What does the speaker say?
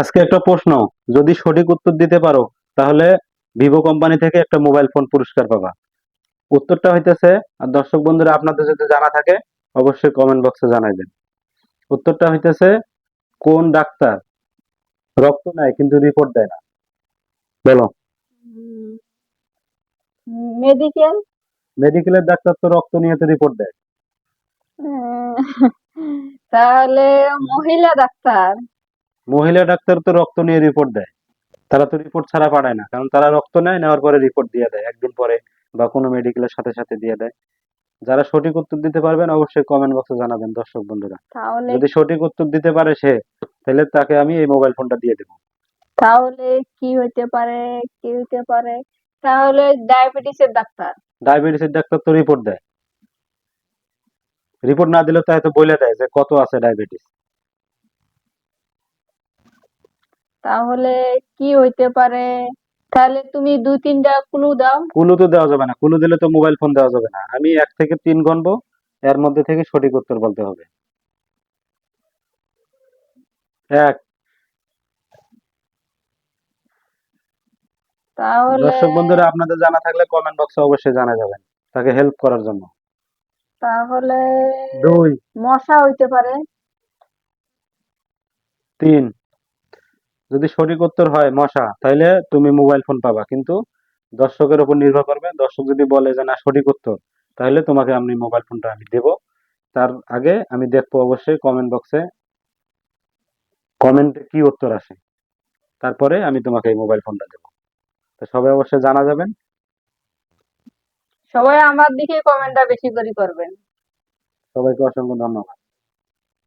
আজকে একটা প্রশ্ন যদি সঠিক উত্তর দিতে পারো তাহলে ভিভো কোম্পানি থেকে একটা মোবাইল ফোন পুরস্কার পাবা। উত্তরটা হইতেছে আর দর্শক বন্ধুরা আপনাদের যদি জানা থাকে অবশ্যই কমেন্ট বক্সে জানাইবেন। উত্তরটা হইতেছে কোন ডাক্তার রক্ত নেয় কিন্তু রিপোর্ট দেয় না? বলো। মেডিকেল মেডিকেলের ডাক্তার তো রক্ত নিয়ে তো রিপোর্ট দেয়। তাহলে মহিলা ডাক্তার? মহিলা ডাক্তার তো রক্ত নিয়ে রিপোর্ট দেয়। তারা তো রিপোর্ট ছাড়া পাঠায় না কারণ তারা রক্ত নেয় নেওয়ার পরে রিপোর্ট দিয়ে দেয় একদিন পরে বা কোনো মেডিকেলের সাথে সাথে দিয়ে দেয়। যারা সঠিক উত্তর দিতে পারবেন অবশ্যই কমেন্ট বক্সে জানাবেন দর্শক বন্ধুরা। যদি সঠিক উত্তর দিতে পারে সে তাহলে তাকে আমি এই মোবাইল ফোনটা দিয়ে দেবো। তাহলে কি হইতে পারে কি হইতে পারে? তাহলে ডায়াবেটিসের ডাক্তার। ডায়াবেটিসের ডাক্তার তো রিপোর্ট দেয়। রিপোর্ট না দিলে তাই তো বলে দেয় যে কত আছে ডায়াবেটিস তাহলে কি হইতে পারে? তাহলে তুমি দুই তিনটা ক্লু দাও। কুলু তো দেওয়া যাবে না। কুলু দিলে তো মোবাইল ফোন দেওয়া যাবে না। আমি এক থেকে তিন গণবো এর মধ্যে থেকে সঠিক উত্তর বলতে হবে। এক। তাহলে দর্শক বন্ধুরা আপনাদের জানা থাকলে কমেন্ট বক্সে অবশ্যই জানা যাবেন। তাকে হেল্প করার জন্য। তাহলে দুই। মশা হইতে পারে। তিন। যদি সঠিক উত্তর হয় মশা তাহলে তুমি মোবাইল ফোন পাবা। কিন্তু দর্শকের উপর নির্ভর করবে। দর্শক যদি বলে যে না সঠিক উত্তর তাহলে তোমাকে আমি মোবাইল ফোনটা আমি দেব। তার আগে আমি দেখব অবশ্যই কমেন্ট বক্সে কমেন্টে কি উত্তর আসে। তারপরে আমি তোমাকে এই মোবাইল ফোনটা দেবো। তো সবাই অবশ্যই জানা যাবেন। সবাই আমার দিকে কমেন্টটা বেশি করে করবেন। সবাইকে অসংখ্য ধন্যবাদ।